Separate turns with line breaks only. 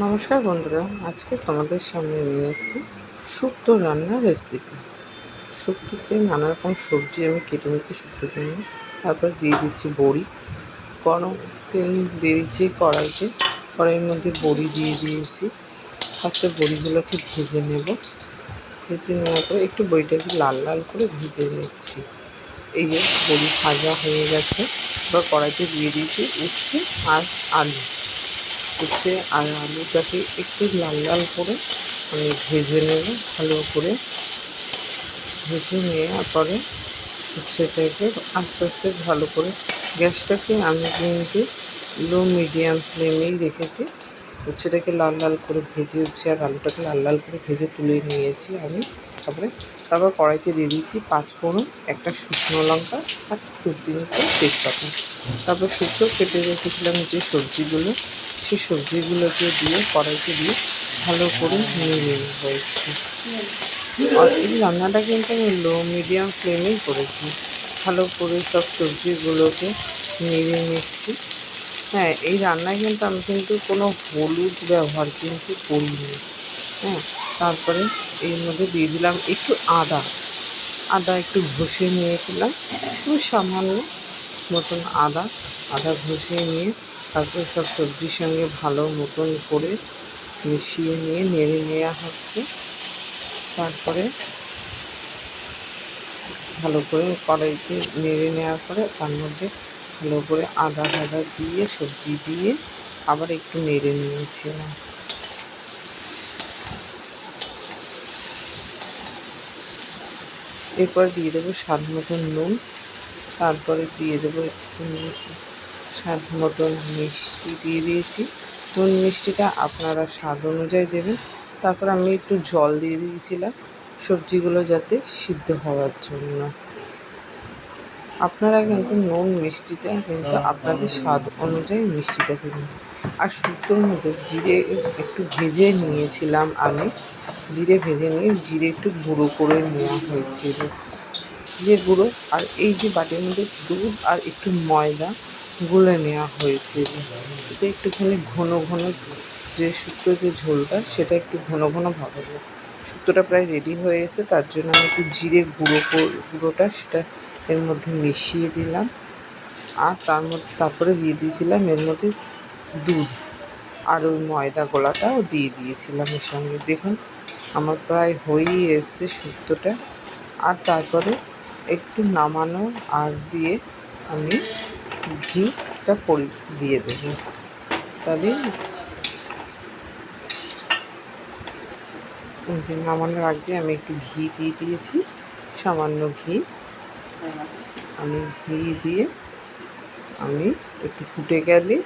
নমস্কার বন্ধুরা, আজকে তোমাদের সামনে নিয়ে এসেছি শুক্তো রান্নার রেসিপি শুক্তোতে নানা রকম সবজি আমি কেটে নিচ্ছি শুক্তোর জন্য। তারপর দিয়ে দিচ্ছি বড়ি। গরম তেল দিয়ে দিচ্ছি কড়াইতে। কড়াইয়ের মধ্যে বড়ি দিয়ে দিয়েছি। ফার্স্টে বড়িগুলোকে ভেজে নেব। ভেজে নেওয়ার পরে একটু বড়িটাকে লাল লাল করে ভেজে নিচ্ছি। এই যে বড়ি ভাজা হয়ে গেছে। এবার কড়াইতে দিয়ে দিয়েছি উচ্ছে আর আলু। উচ্ছে আর আলুটাকে একটু লাল লাল করে আমি ভেজে নেব, ভালো করে ভেজে নেওয়ার পরে উচ্ছেটাকে আস্তে আস্তে ভালো করে গ্যাসটাকে আমি কিন্তু লো মিডিয়াম ফ্লেমেই রেখেছি। উচ্ছেটাকে লাল লাল করে ভেজে উচ্ছে আর আলুটাকে লাল লাল করে ভেজে তুলে নিয়েছি আমি। তারপরে তারপর কড়াইতে দিয়ে দিয়েছি পাঁচ ফোড়ন, একটা শুকনো লঙ্কা আর দু তিনটে তেজপাতা। তারপর শুকনো কেটে রেখেছিলাম যে সবজিগুলো সেই সবজিগুলোকে দিয়ে, কড়াইতে দিয়ে ভালো করে নিয়ে নেব হয়েছে। আর এই রান্নাটা কিন্তু আমি লো মিডিয়াম ফ্লেমেই করেছি। ভালো করে সব সবজিগুলোকে নেড়ে নিচ্ছি। হ্যাঁ এই রান্নায় কিন্তু আমি কিন্তু কোনো হলুদ ব্যবহার কিন্তু করিনি। হ্যাঁ তারপরে এর মধ্যে দিয়ে দিলাম একটু আদা। আদা একটু ঘষে নিয়েছিলাম। খুব সামান্য মতন আদা আদা ঘষে নিয়ে তারপরে সব সবজির সঙ্গে ভালো মতন করে মিশিয়ে নিয়ে, নেড়ে নেওয়া হচ্ছে। তারপরে ভালো করে কড়াইতে নেড়ে নেওয়ার পরে তার মধ্যে ভালো করে আদা ফাদা দিয়ে, সবজি দিয়ে আবার একটু নেড়ে নিয়েছিলাম। এরপর দিয়ে দেবো স্বাদ মতন নুন। তারপরে দিয়ে দেবো একটু স্বাদ মতন মিষ্টি দিয়ে দিয়েছি। নুন মিষ্টিটা আপনারা স্বাদ অনুযায়ী দেবেন। তারপর আমি একটু জল দিয়ে দিয়েছিলাম সবজিগুলো যাতে সিদ্ধ হওয়ার জন্য। আপনারা কিন্তু নুন মিষ্টিটা কিন্তু আপনাদের স্বাদ অনুযায়ী মিষ্টিটা দেবেন। আর শুক্তোর মধ্যে জিরে একটু ভেজে নিয়েছিলাম আমি। জিরে ভেজে নিয়ে জিরে একটু গুঁড়ো করে নেওয়া হয়েছিল। জিরে গুঁড়ো আর এই যে বাটির মধ্যে দুধ আর একটু ময়দা গুলে নেওয়া হয়েছে। এতে একটুখানি ঘন ঘন যে শুক্তো যে ঝোলটা, সেটা একটু ঘন ঘন ভাব হবে। শুক্তোটা প্রায় রেডি হয়ে এসে তার জন্য আমি একটু জিরে গুঁড়ো গুঁড়োটা সেটা এর মধ্যে মিশিয়ে দিলাম। আর তার মধ্যে, তারপরে দিয়ে দিয়েছিলাম এর মধ্যে দুধ। আর ওই ময়দা গোলাটাও দিয়ে দিয়েছিলাম এর সঙ্গে। দেখুন, আমার প্রায় হয়েই এসছে শুক্তোটা। আর তারপরে একটু নামানো আর দিয়ে আমি ঘিটা পরি, দিয়ে দেবো। তাহলে নামানোর আগ আমি একটু ঘি দিয়ে দিয়েছি, সামান্য ঘি। আমি ঘি দিয়ে আমি একটু ফুটে গেলে